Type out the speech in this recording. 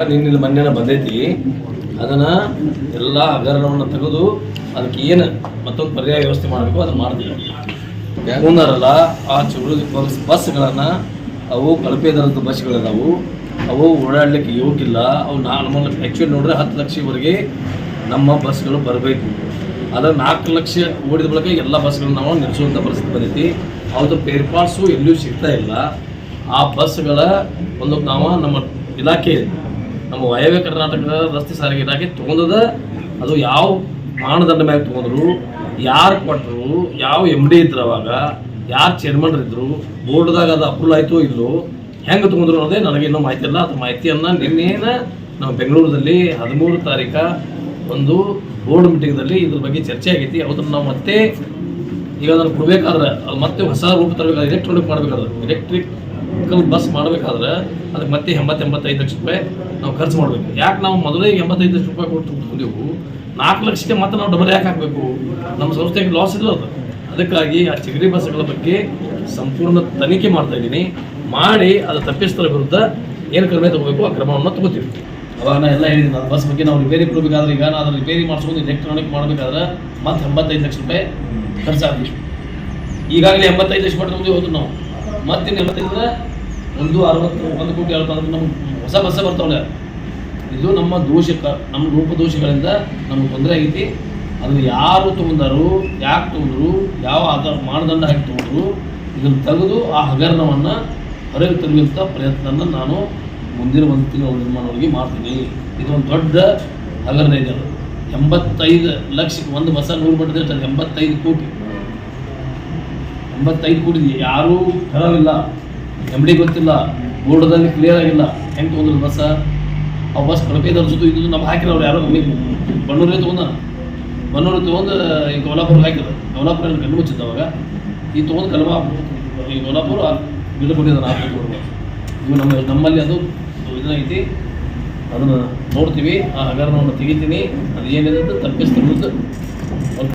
ನಿನ್ನೆ ಮನ್ನೆನ ಬಂದೈತಿ, ಅದನ್ನ ಎಲ್ಲ ಹಗರಣವನ್ನು ತೆಗೆದು ಅದಕ್ಕೆ ಏನು ಮತ್ತೊಂದು ಪರ್ಯಾಯ ವ್ಯವಸ್ಥೆ ಮಾಡಬೇಕು, ಅದನ್ನ ಮಾಡ್ತೀವಿ. ಮುಂದಾರಲ್ಲ ಆ ಚುರುಳಿ ಬಸ್, ಬಸ್ಗಳನ್ನು ಅವು ಕಳಪೆ ದರದ ಬಸ್ಗಳಿದಾವು ಅವು ಓಡಾಡಲಿಕ್ಕೆ ಯೋಗಿಲ್ಲ ಅವು ನಾ, ನಮ್ಮಲ್ಲಿ ಆ್ಯಕ್ಚುಲಿ ನೋಡಿದ್ರೆ ಹತ್ತು ಲಕ್ಷವರೆಗೆ ನಮ್ಮ ಬಸ್ಗಳು ಬರಬೇಕು. ಅದರ ನಾಲ್ಕು ಲಕ್ಷ ಓಡಿದ ಬಳಿಕ ಎಲ್ಲ ಬಸ್ಗಳನ್ನ ನಾವು ನಿಲ್ಲಿಸುವಂಥ ಪರಿಸ್ಥಿತಿ ಬಂದೈತಿ. ಅವ್ರದ್ದು ಪೇರ್ಪಾಸು ಎಲ್ಲಿಯೂ ಸಿಗ್ತಾ ಇಲ್ಲ. ಆ ಬಸ್ಗಳ ಒಂದು ನಾವು ನಮ್ಮ ಇಲಾಖೆ ನಮ್ಮ ವಾಯವ್ಯ ಕರ್ನಾಟಕದ ರಸ್ತೆ ಸಾರಿಗೆ ಇಲಾಖೆ ತೊಗೊಂಡದ, ಅದು ಯಾವ ಮಾನದಂಡ ಮ್ಯಾಗ ತೊಗೊಂಡ್ರು, ಯಾರು ಕೊಟ್ಟರು ಯಾವ ಎಂ ಡಿ ಇದ್ರು ಅವಾಗ, ಯಾರು ಚೇರ್ಮನ್ ಇದ್ರು ಬೋರ್ಡ್ದಾಗ ಅದು ಅಪ್ರೂವಲ್ ಆಯ್ತೋ ಇಲ್ಲೋ, ಹೆಂಗೆ ತೊಗೊಂಡ್ರು ಅನ್ನೋದೇ ನನಗೆ ಇನ್ನೂ ಮಾಹಿತಿ ಇಲ್ಲ ಅದು ಮಾಹಿತಿಯನ್ನು ನಿನ್ನೇನ ನಾವು ಬೆಂಗಳೂರಲ್ಲಿ ಹದಿಮೂರು ತಾರೀಕ ಒಂದು ಬೋರ್ಡ್ ಮೀಟಿಂಗ್ದಲ್ಲಿ ಇದ್ರ ಬಗ್ಗೆ ಚರ್ಚೆ ಆಗೈತಿ. ಅವತ್ತನ್ನು ನಾವು ಮತ್ತೆ ಈಗ ಅದನ್ನು ಕೊಡ್ಬೇಕಾದ್ರೆ ಅದು ಮತ್ತೆ ಹೊಸ ರೂಪ ತರಬೇಕಾದ್ರೆ ಎಲೆಕ್ಟ್ರಾನಿಕ್ ಮಾಡಬೇಕಾದ್ರೆ ಎಲೆಕ್ಟ್ರಿಕಲ್ ಬಸ್ ಮಾಡಬೇಕಾದ್ರೆ ಅದಕ್ಕೆ ಮತ್ತೆ ಎಂಬತ್ತು ಎಂಬತ್ತೈದು ಲಕ್ಷ ರೂಪಾಯಿ ನಾವು ಖರ್ಚು ಮಾಡಬೇಕು. ಯಾಕೆ ನಾವು ಮೊದಲೇ ಎಂಬತ್ತೈದು ಲಕ್ಷ ರೂಪಾಯಿ ಕೊಟ್ಟು ತೊಗೊಂಡೆವು ನಾಲ್ಕು ಲಕ್ಷಕ್ಕೆ ಮತ್ತೆ ನಾವು ಡಬಲ್ ಯಾಕೆ ಹಾಕಬೇಕು? ನಮ್ಮ ಸಂಸ್ಥೆಗೆ ಲಾಸ್ ಇಲ್ಲ ಅದು. ಅದಕ್ಕಾಗಿ ಆ ಚಿಗರಿ ಬಸ್ಗಳ ಬಗ್ಗೆ ಸಂಪೂರ್ಣ ತನಿಖೆ ಮಾಡ್ತಾ ಇದ್ದೀನಿ. ಮಾಡಿ ಅದು ತಪ್ಪಿಸ್ತರ ವಿರುದ್ಧ ಏನು ಕ್ರಮ ತಗೋಬೇಕು, ಆ ಕ್ರಮವನ್ನು ತಗೋತೀವಿ. ಅವಾಗ ಎಲ್ಲ ಹೇಳಿದ್ದೀನಿ ನಾನು ಬಸ್ ಬಗ್ಗೆ ನಾವು ರಿಪೇರಿ ಕೊಡಬೇಕಾದ್ರೆ ಈಗ ನಾನು ಅದನ್ನು ರಿಪೇರಿ ಮಾಡಿಸ್ಕೊಂಡು ಎಲೆಕ್ಟ್ರಾನಿಕ್ ಮಾಡಬೇಕಾದ್ರೆ ಮತ್ತೆ ಎಂಬತ್ತೈದು ಲಕ್ಷ ರೂಪಾಯಿ ಖರ್ಚಾಗಬೇಕು ಈಗಾಗಲೇ ಎಂಬತ್ತೈದು ಲಕ್ಷ ರೂಪಾಯಿ ಹೋದ್ರು ನಾವು. ಮತ್ತೆ ಎಂಬತ್ತೈದರ ಒಂದು ಅರವತ್ತು, ಒಂದು ಕೋಟಿ ಅರವತ್ತು ನಮ್ಗೆ ಹೊಸ ಬಸ್ಸೇ ಬರ್ತಾವಲ್ಲ. ಇದು ನಮ್ಮ ದೋಷಕ ನಮ್ಮ ರೂಪ ದೋಷಗಳಿಂದ ನಮ್ಗೆ ತೊಂದರೆ ಆಗೈತಿ. ಅದನ್ನು ಯಾರು ತೊಗೊಂಡರು, ಯಾಕೆ ತೊಗೊಂಡ್ರು, ಯಾವ ಆಧಾರ ಮಾನದಂಡ ಹಾಕಿ ತೊಗೊಂಡ್ರು, ಇದನ್ನು ತೆಗೆದು ಆ ಹಗರಣವನ್ನು ಹೊರಗೆ ತರುವಂಥ ಪ್ರಯತ್ನನ ನಾನು ಮುಂದಿನ ಒಂದು ತಿಂಗಳ ನಿರ್ಮಾಣವಾಗಿ ಮಾಡ್ತೀನಿ. ಇದೊಂದು ದೊಡ್ಡ ಹಗರಣ ಇದೆ ಅದು. ಎಂಬತ್ತೈದು ಲಕ್ಷಕ್ಕೆ ಒಂದು ಬಸ್ಸ ನೂರು ಅದು ಎಂಬತ್ತೈದು ಕೋಟಿ. ಎಂಬತ್ತೈದು ಕೋಟಿ. ಯಾರೂ ಕರವಿಲ್ಲ ಎಂ ಡಿ ಗೊತ್ತಿಲ್ಲ ಬೋರ್ಡದಲ್ಲಿ ಕ್ಲಿಯರ್ ಆಗಿಲ್ಲ. ಹೆಂಗೆ ತೊಗೊಂಡ್ರು ಬಸ್ಸ ಆ ಬಸ್ ಕಳಪೆ ಜೊತೆ ಇದು ನಮ್ಮ ಅವ್ರು ಯಾರೋ ಬಣ್ಣೂರೇ ತೊಗೊಂಡ ಬಣ್ಣೂರು ತೊಗೊಂಡು ಈ ಕೊಲ್ಲಾಪುರ ಹಾಕಿದ್ರು. ಕೋಲ್ಹಾಪುರ ಕಣ್ಣು ಮುಚ್ಚಿದ್ದ ಅವಾಗ. ಈ ತೊಗೊಂಡು ಕಲ್ಮಾ ಈ ಕೊಲ್ಲಾಪುರ ಗಿಡ ಕೊಟ್ಟಿದ್ದಾನೆ ಆ ಇವು ನಮ್ಮ ನಮ್ಮಲ್ಲಿ ಅದು ಇದನ್ನೈತಿ ಅದನ್ನು ನೋಡ್ತೀವಿ. ಆ ಹಗರಣವನ್ನು ತೆಗಿತೀನಿ. ಅದು ಏನಿದೆ ಅಂತ ತಪ್ಪಿಸ್ತಾ